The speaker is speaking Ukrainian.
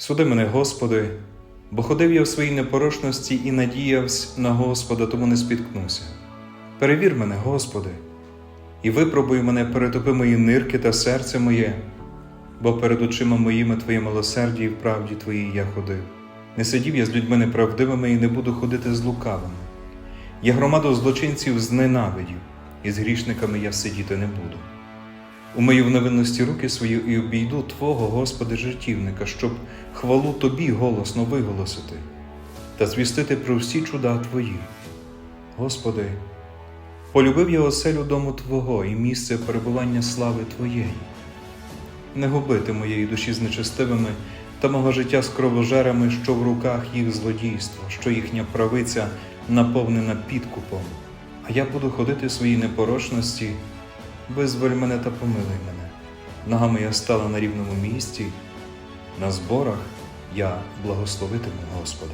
Суди мене, Господи, бо ходив я в своїй непорочності і надіявся на Господа, тому не спіткнуся. Перевір мене, Господи, і випробуй мене, перетопи мої нирки та серце моє, бо перед очима моїми Твоє милосердя і в правді Твоїй я ходив. Не сидів я з людьми неправдивими і не буду ходити з лукавими. Я громаду злочинців зненавидів, і з грішниками я сидіти не буду. Умию в невинності руки свої і обійду Твого, Господи, жертівника, щоб хвалу Тобі голосно виголосити та звістити про всі чуда Твої. Господи, полюбив я оселю дому Твого і місце перебування слави Твоєї. Не губити моєї душі з нечестивими та мого життя з кровожерами, що в руках їх злодійство, що їхня правиця наповнена підкупом, а я буду ходити своїй непорочності, визволь мене та помилуй мене. Нога моя стала на рівному місці, на зборах я благословитиму Господа.